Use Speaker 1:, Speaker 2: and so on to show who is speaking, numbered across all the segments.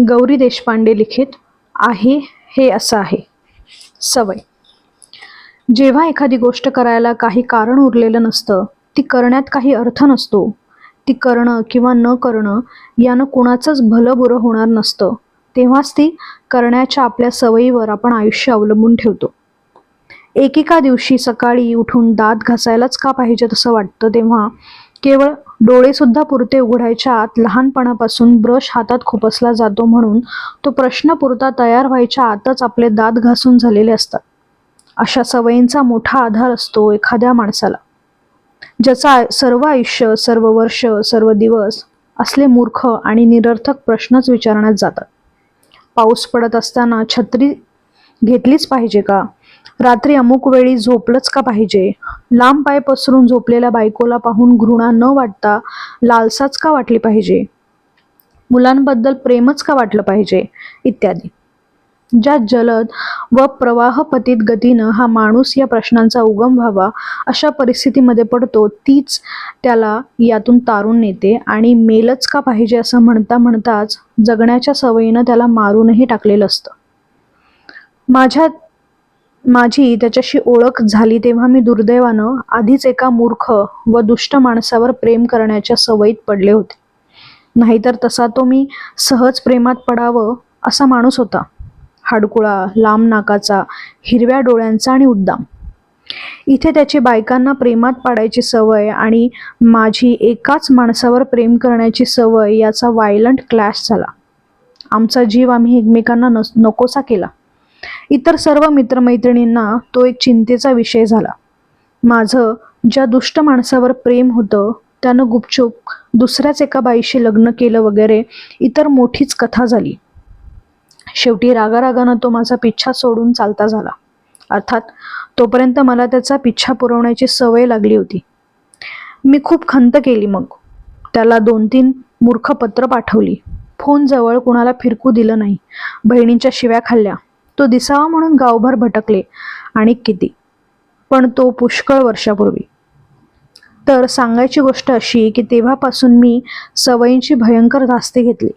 Speaker 1: गौरी देशपांडे लिखित आहे हे असं आहे. सवय. जेव्हा एखादी गोष्ट करायला काही कारण उरलेलं नसतं ती करण्यात काही अर्थ नसतो. ती करणं किंवा न करणं यानं कुणाचंच भलं बुरं होणार नसतं. तेव्हाच ती करण्याच्या आपल्या सवयीवर आपण आयुष्य अवलंबून ठेवतो. एकेका दिवशी सकाळी उठून दात घासायलाच का पाहिजे तसं वाटतं तेव्हा केवळ डोळेसुद्धा पुरते उघडायच्या आत लहानपणापासून ब्रश हातात खुपसला जातो म्हणून तो प्रश्न पुरता तयार व्हायच्या आतच आपले दात घासून झालेले असतात. अशा सवयींचा मोठा आधार असतो एखाद्या माणसाला. ज्याचा आय- सर्व आयुष्य सर्व वर्ष सर्व दिवस असले मूर्ख आणि निरर्थक प्रश्नच विचारण्यात जातात. पाऊस पडत असताना छत्री घेतलीच पाहिजे का? रात्री अमुक वेळी झोपलंच का पाहिजे? लांब पाय पसरून झोपलेल्या बायकोला पाहून घृणा न वाटता लालसाच का वाटली पाहिजे? मुलांबद्दल प्रेमच का वाटलं पाहिजे? इत्यादी. ज्या जलद व प्रवाहपतीत गतीनं हा माणूस या प्रश्नांचा उगम व्हावा अशा परिस्थितीमध्ये पडतो तीच त्याला यातून तारून नेते आणि मेलच का पाहिजे असं म्हणता म्हणताच जगण्याच्या सवयीनं त्याला मारूनही टाकलेलं असतं. माझ्या माझी त्याच्याशी ओळख झाली तेव्हा मी दुर्दैवानं आधीच एका मूर्ख व दुष्ट माणसावर प्रेम करण्याच्या सवयीत पडले होते. नाहीतर तसा तो मी सहज प्रेमात पडावं असा माणूस होता. हाडकुळा लांब नाकाचा हिरव्या डोळ्यांचा आणि उद्दाम. इथे त्याची बायकांना प्रेमात पाडायची सवय आणि माझी एकाच माणसावर प्रेम करण्याची सवय याचा वायलंट क्लॅश झाला. आमचा जीव आम्ही एकमेकांना नस नकोसा केला. इतर सर्व मित्रमैत्रिणींना तो एक चिंतेचा विषय झाला. माझं ज्या दुष्ट माणसावर प्रेम होतं त्यानं गुपचूप दुसऱ्याच एका बाईशी लग्न केलं वगैरे इतर मोठीच कथा झाली. शेवटी रागारागानं तो माझा पिच्छा सोडून चालता झाला. अर्थात तोपर्यंत मला त्याचा पिच्छा पुरवण्याची सवय लागली होती. मी खूप खंत केली मग. त्याला दोन तीन मूर्ख पत्र पाठवली. फोन जवळ कुणाला फिरकू दिलं नाही. बहिणींच्या शिव्या खाल्ल्या. तो दिसावा म्हणून गावभर भटकले. आणि किती? पण तो पुष्कळ वर्षापूर्वी. तर सांगायची गोष्ट अशी की तेव्हापासून मी सवयींची भयंकर धास्ती घेतली.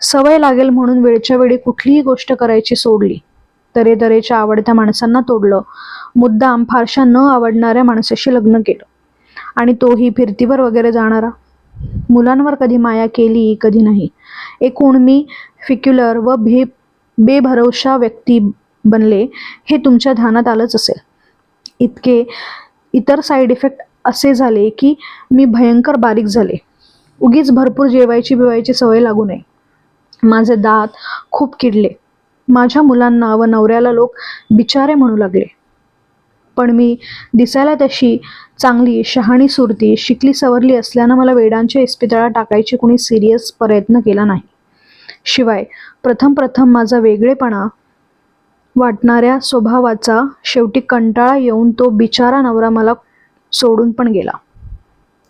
Speaker 1: सवय लागेल म्हणून वेळच्या वेळी कुठलीही गोष्ट करायची सोडली. तरेतरेच्या आवडत्या माणसांना तोडलं. मुद्दाम फारशा न आवडणाऱ्या माणसाशी लग्न केलं. आणि तोही फिरतीवर वगैरे जाणारा. मुलांवर कधी माया केली कधी नाही. एकूण मी फिक्युलर व भीप बेभरवशा व्यक्ती बनले हे तुमच्या ध्यानात आलंच असेल. इतके इतर साईड इफेक्ट असे झाले की मी भयंकर बारीक झाले. उगीच भरपूर जेवायची बिवायची सवय लागू नये. माझे दात खूप किडले. माझ्या मुलांना व नवऱ्याला लोक बिचारे म्हणू लागले. पण मी दिसायला तशी चांगली शहाणी सुरती शिकली सवरली असल्यानं मला वेडांच्या इस्पितळात टाकायची कुणी सिरियस प्रयत्न केला नाही. शिवाय प्रथम प्रथम माझा वेगळेपणा वाटणाऱ्या स्वभावाचा शेवटी कंटाळा येऊन तो बिचारा नवरा मला सोडून पण गेला.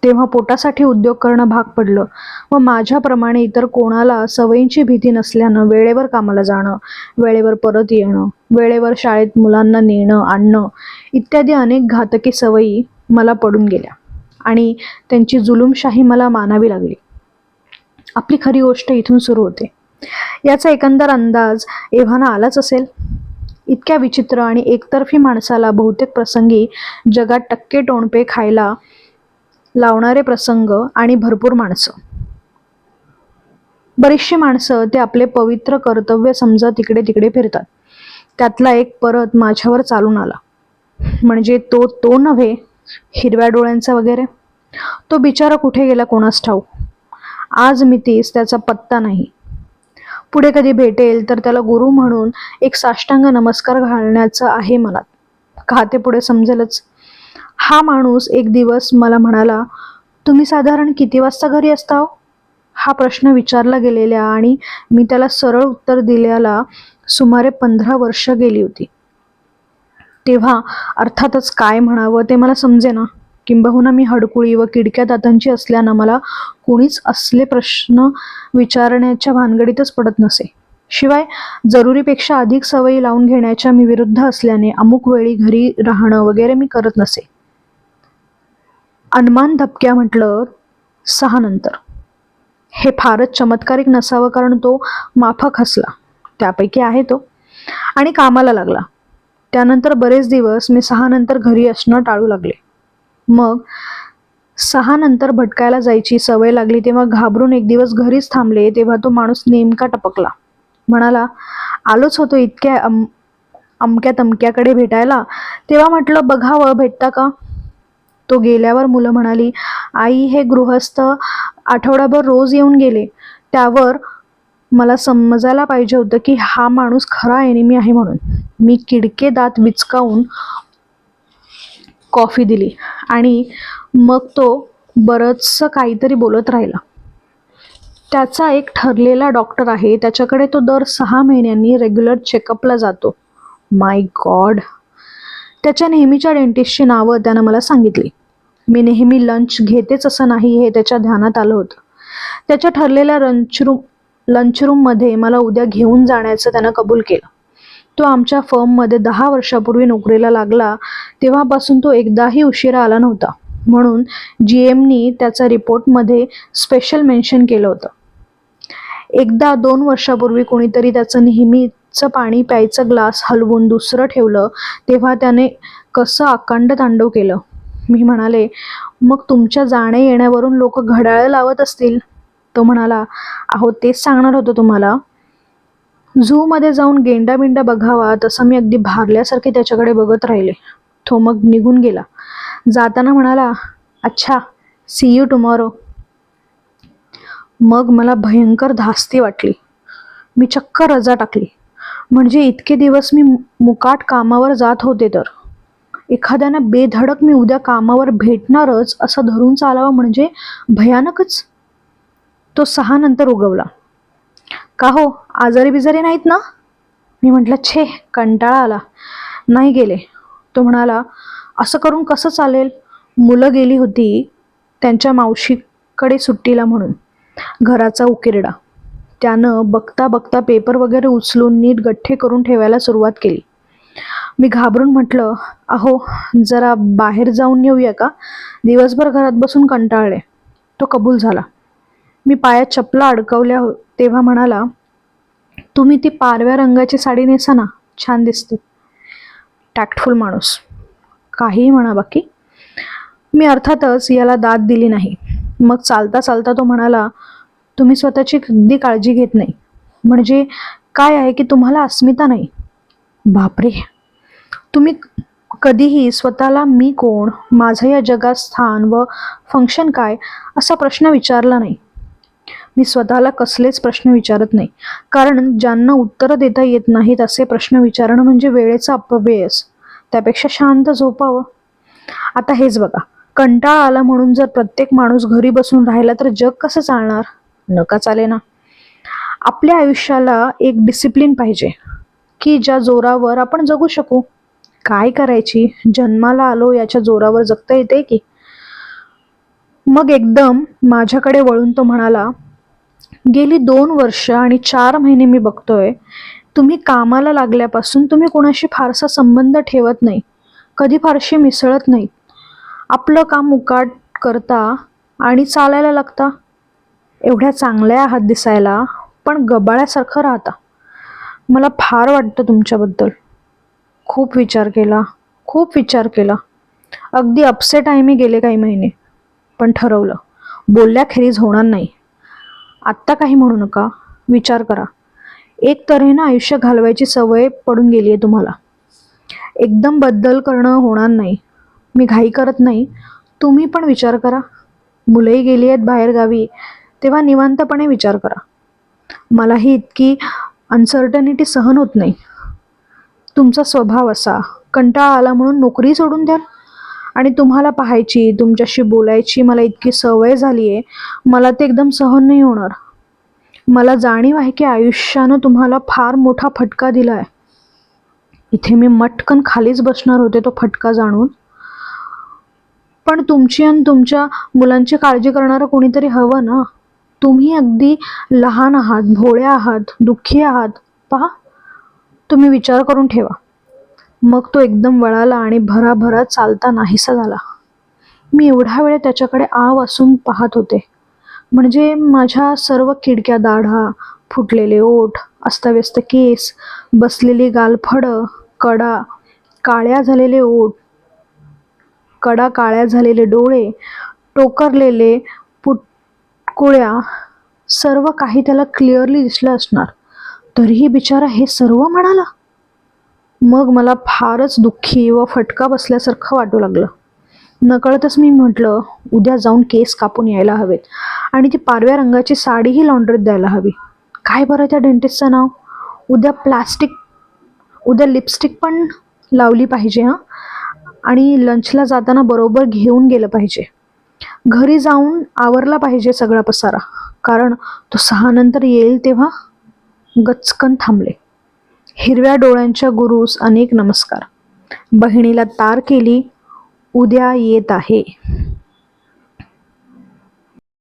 Speaker 1: तेव्हा पोटासाठी उद्योग करणं भाग पडलं व माझ्याप्रमाणे इतर कोणाला सवयींची भीती नसल्यानं वेळेवर कामाला जाणं वेळेवर परत येणं वेळेवर शाळेत मुलांना नेणं आणणं इत्यादी अनेक घातकी सवयी मला पडून गेल्या आणि त्यांची जुलुमशाही मला मानावी लागली. आपली खरी गोष्ट इथून सुरू होते. याचा एकंदर अंदाज एव्हाना आलाच असेल. इतक्या विचित्र आणि एकतर्फी माणसाला बहुतेक प्रसंगी जगात टक्के टोणपे खायला लावणारे प्रसंग आणि भरपूर माणसं. बरीचशी माणसं ते आपले पवित्र कर्तव्य समजा तिकडे तिकडे फिरतात. त्यातला एक परत माझ्यावर चालून आला. म्हणजे तो तो नव्हे हिरव्या डोळ्यांचा वगैरे. तो बिचारा कुठे गेला कोणास ठाऊ आज मितीस त्याचा पत्ता नाही. पुढे कधी भेटेल तर त्याला गुरु म्हणून एक साष्टांग नमस्कार घालण्याचं आहे मला खाते पुढे समजेलच? हा माणूस एक दिवस मला म्हणाला तुम्ही साधारण किती वाजता घरी असता हा प्रश्न विचारला गेलेल्या आणि मी त्याला सरळ उत्तर दिल्याला सुमारे पंधरा वर्ष गेली होती. तेव्हा अर्थातच काय म्हणावं ते मला समजेना. किंबहुना मी हडकुळी व किडक्या दातांची असल्यानं मला कुणीच असले प्रश्न विचारण्याच्या भानगडीतच पडत नसे. शिवाय जरुरीपेक्षा अधिक सवयी लावून घेण्याच्या मी विरुद्ध असल्याने अमुक वेळी घरी राहणं वगैरे मी करत नसे. अनमान धपक्या म्हटलं सहा नंतर. हे फारच चमत्कारिक नसावं कारण तो माफक हसला. त्यापैकी आहे तो. आणि कामाला लागला. त्यानंतर बरेच दिवस मी सहा नंतर घरी असणं टाळू लागले. मग सहा नंतर भटकायला जायची सवय लागली तेव्हा घाबरून एक दिवस घरीच थांबले तेव्हा तो माणूस नेमका टपकला. म्हणाला आलोच होतो इतक्या अम अमक्या तमक्याकडे भेटायला. तेव्हा म्हटलं बघावं भेटता का? तो गेल्यावर मुलं म्हणाली आई हे गृहस्थ आठवडाभर रोज येऊन गेले. त्यावर मला समजायला पाहिजे होतं की हा माणूस खरा एनिमी आहे म्हणून. मी किडके दात विचकावून कॉफी दिली. आणि मग तो बरंचसं काहीतरी बोलत राहिला. त्याचा एक ठरलेला डॉक्टर आहे. त्याच्याकडे तो दर सहा महिन्यांनी रेग्युलर चेकअपला जातो. My god. त्याच्या नेहमीच्या डेंटिस्टची नावं त्यानं मला सांगितली. मी नेहमी लंच घेतेच असं नाही हे त्याच्या ध्यानात आलं होतं. त्याच्या ठरलेल्या लंच लंचरूममध्ये लंच रूममध्ये मला उद्या घेऊन जाण्याचं त्यानं कबूल केलं. तो आमच्या फर्ममध्ये दहा वर्षापूर्वी नोकरीला लागला तेव्हापासून तो एकदाही उशिरा आला नव्हता. म्हणून जी एमनी त्याचा रिपोर्टमध्ये स्पेशल मेन्शन केलं होतं. एकदा दोन वर्षापूर्वी कोणीतरी त्याचं नेहमीचं पाणी प्यायचं ग्लास हलवून दुसरं ठेवलं तेव्हा त्याने कसं अखंड तांडव केलं? मी म्हणाले मग तुमच्या जाण्या येण्यावरून लोक घड्याळं लावत असतील? तो म्हणाला अहो तेच सांगणार होतो तुम्हाला. झूमध्ये जाऊन गेंडा बिंडा बघावा तसं मी अगदी भारल्यासारखे त्याच्याकडे बघत राहिले. तो मग निघून गेला. जाताना म्हणाला अच्छा सी यू टुमॉरो मग मला भयंकर धास्ती वाटली. मी चक्क रजा टाकली. म्हणजे इतके दिवस मी मुकाट कामावर जात होते तर. एखाद्यानं बेधडक मी उद्या कामावर भेटणारच असं धरून चालावं म्हणजे भयानकच. तो सहा नंतर उगवला. का हो? आजारी बिजारी नाहीत ना? मी म्हटलं छे कंटाळा आला. नाही गेले. तो म्हणाला असं करून कसं चालेल? मुलं गेली होती त्यांच्या मावशीकडे सुट्टीला म्हणून. घराचा उकिरडा. त्यानं बघता बघता पेपर वगैरे उचलून नीट गठ्ठे करून ठेवायला सुरुवात केली. मी घाबरून म्हटलं अहो जरा बाहेर जाऊन येऊया का? दिवसभर घरात बसून कंटाळले. तो कबूल झाला. मी पायात चपला अडकवल्या हो- तेव्हा म्हणाला तुम्ही ती पारव्या रंगाची साडी नेसा ना छान दिसते. टॅक्टफुल माणूस. काहीही म्हणा बाकी. मी अर्थातच याला दाद दिली नाही. मग चालता चालता तो म्हणाला तुम्ही स्वतःची अगदी काळजी घेत नाही. म्हणजे काय आहे की तुम्हाला अस्मिता नाही? बापरे! तुम्ही कधीही स्वतःला मी कोण माझं या जगात स्थान व फंक्शन काय असा प्रश्न विचारला नाही. मी स्वतःला कसलेच प्रश्न विचारत नाही. कारण ज्यांना उत्तरं देता येत नाहीत असे प्रश्न विचारणं म्हणजे वेळेचा अपव्ययच. त्यापेक्षा शांत झोपावं. आता हेच बघा. कंटाळा आला म्हणून जर प्रत्येक माणूस घरी बसून राहिला तर जग कसं चालणार? नका चाले ना आपल्या आयुष्याला एक डिसिप्लिन पाहिजे. की ज्या जोरावर आपण जगू शकू. काय करायची? जन्माला आलो याच्या जोरावर जगता येते की? मग एकदम माझ्याकडे वळून तो म्हणाला गेली दोन वर्ष आणि चार महिने मी बघतोय तुम्ही कामाला लागल्यापासून तुम्ही कोणाशी फारसा संबंध ठेवत नाही. कधी फारशी मिसळत नाही. आपलं काम मुकाट करता आणि चालायला लागता. एवढ्या चांगल्या आहात दिसायला पण गबाळ्यासारखं राहता. मला फार वाटतं तुमच्याबद्दल. खूप विचार केला खूप विचार केला. अगदी अपसेट आहे मी गेले काही महिने पण ठरवलं. बोलल्याखेरीज होणार नाही. आत्ता काही म्हणू नका. विचार करा. एक तऱ्हेनं आयुष्य घालवायची सवय पडून गेली आहे तुम्हाला. एकदम बदल करणं होणार नाही. मी घाई करत नाही. तुम्ही पण विचार करा. मुलंही गेली आहेत बाहेर गावी. तेव्हा निवांतपणे विचार करा. मलाही इतकी अनसर्टनिटी सहन होत नाही. तुमचा स्वभाव असा. कंटाळा आला म्हणून नोकरी सोडून द्याल? आणि तुम्हाला पाहायची तुमच्याशी बोलायची मला इतकी सवय झाली आहे मला ते एकदम सहन नाही होणार. मला जाणीव आहे की आयुष्यानं तुम्हाला फार मोठा फटका दिला आहे इथे मी मटकन खालीच बसणार होते तो फटका जाणून. पण तुमची आणि तुमच्या मुलांची काळजी करणारं कोणीतरी हवं ना? तुम्ही अगदी लहान आहात भोळ्या आहात दुःखी आहात. पहा तुम्ही विचार करून ठेवा. मग तो एकदम वळाला आणि भराभरा चालता नाहीसा झाला. मी एवढा वेळ त्याच्याकडे आव असून पाहत होते. म्हणजे माझ्या सर्व खिडक्या दाढा फुटलेले ओठ अस्ताव्यस्त केस बसलेली गालफडं कडा काळ्या झालेले ओठ कडा काळ्या झालेले डोळे टोकरलेले पुटकुळ्या सर्व काही त्याला क्लिअरली दिसलं असणार. तरीही बिचारा हे सर्व म्हणाला? मग मला फारच दुःखी व फटका बसल्यासारखं वाटू लागलं. नकळतच मी म्हटलं उद्या जाऊन केस कापून यायला हवेत आणि ती पारव्या रंगाची साडीही लॉन्ड्रीत द्यायला हवी. काय बरं त्या डेंटिस्टचं नाव? उद्या प्लास्टिक उद्या लिपस्टिक पण लावली पाहिजे हां? आणि लंचला जाताना बरोबर घेऊन गेलं पाहिजे. घरी जाऊन आवरला पाहिजे सगळा पसारा कारण तो सहा नंतर येईल तेव्हा गचकन थांबले. हिरव्या डोळ्यांच्या गुरुस अनेक नमस्कार. बहिणीला तार केली उद्या येत आहे.